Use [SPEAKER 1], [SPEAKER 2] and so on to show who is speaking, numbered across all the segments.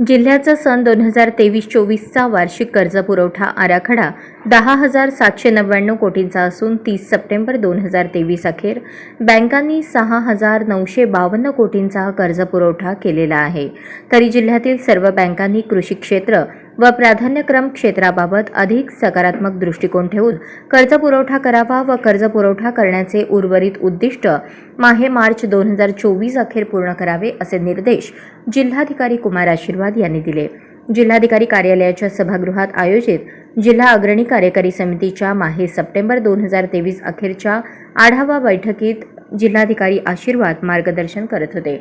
[SPEAKER 1] जिल्ह्याचा सन दोन हजार तेवीस चोवीसचा वार्षिक कर्ज पुरवठा आराखडा दहा हजार सातशे नव्याण्णव कोटींचा असून तीस सप्टेंबर दोन हजार तेवीस अखेर बँकांनी सहा हजार नऊशे बावन्न कोटींचा कर्ज पुरवठा केलेला आहे. तरी जिल्ह्यातील सर्व बँकांनी कृषी क्षेत्र व प्राधान्यक्रम क्षेत्राबाबत अधिक सकारात्मक दृष्टिकोन ठेवून कर्ज पुरवठा करावा व कर्ज पुरवठा करण्याचे उर्वरित उद्दिष्ट माहे मार्च दोन हजार चोवीस अखेर पूर्ण करावे असे निर्देश जिल्हाधिकारी कुमार आशीर्वाद यांनी दिले. जिल्हाधिकारी कार्यालयाच्या सभागृहात आयोजित जिल्हा अग्रणी कार्यकारी समितीच्या माहे सप्टेंबर दोन हजार तेवीस अखेरच्या आढावा बैठकीत जिल्हाधिकारी आशीर्वाद मार्गदर्शन करत होते.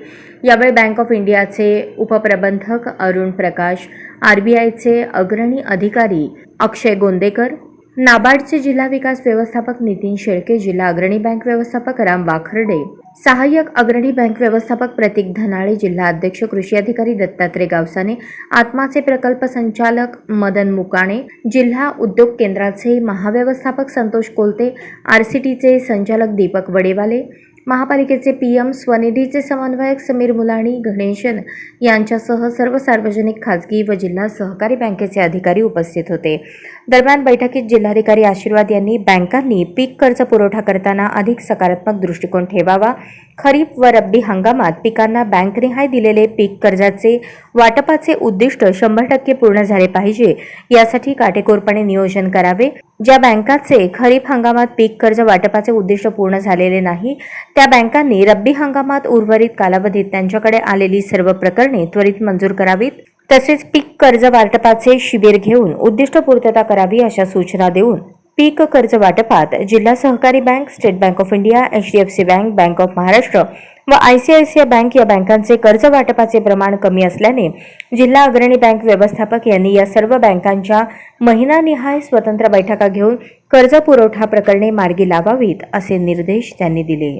[SPEAKER 1] यावेळी बँक ऑफ इंडियाचे उपप्रबंधक अरुण प्रकाश आरबीआयचे अग्रणी अधिकारी अक्षय गोंदेकर नाबार्डचे जिल्हा विकास व्यवस्थापक नितीन शेळके जिल्हा अग्रणी बँक व्यवस्थापक राम वाखर्डे सहाय्यक अग्रणी बँक व्यवस्थापक प्रतीक धनाळे जिल्हा अध्यक्ष कृषी अधिकारी दत्तात्रय गावसाने आत्माचे प्रकल्प संचालक मदन मुकाणे जिल्हा उद्योग केंद्राचे महाव्यवस्थापक संतोष कोलते आर सी टीचे संचालक दीपक वडेवाले महापालिकेचे पी एम स्वनिधीचे समन्वयक समीर मुलाणी गणेशन यांच्यासह सर्व सार्वजनिक खाजगी व जिल्हा सहकारी बँकेचे अधिकारी उपस्थित होते. दरम्यान बैठकीत जिल्हाधिकारी आशीर्वाद यांनी बँकांनी पीक कर्ज पुरवठा करताना अधिक सकारात्मक दृष्टिकोन ठेवावा. खरीप व रब्बी हंगामात पिकांना बँकनिहाय दिलेले पीक कर्जाचे वाटपाचे उद्दिष्ट शंभर टक्के पूर्ण झाले पाहिजे यासाठी काटेकोरपणे नियोजन करावे. ज्या बँकाचे खरीप हंगामात पीक कर्ज वाटपाचे उद्दिष्ट पूर्ण झालेले नाही त्या बँकांनी रब्बी हंगामात उर्वरित कालावधीत त्यांच्याकडे आलेली सर्व प्रकरणे त्वरित मंजूर करावीत. तसेच पीक कर्ज वाटपाचे शिबिर घेऊन उद्दिष्ट पूर्तता करावी अशा सूचना देऊन पीक कर्ज वाटपात जिल्हा सहकारी bank state bank of India H D F C bank bank of Maharashtra व आयसीआयसीआय बँक या बँकांचे कर्ज वाटपाचे प्रमाण कमी असल्याने जिल्हा अग्रणी बँक व्यवस्थापक यांनी या सर्व बँकांच्या महिनानिहाय स्वतंत्र बैठका घेऊन कर्ज पुरवठा प्रकरणे मार्गी लावावीत असे निर्देश त्यांनी दिले.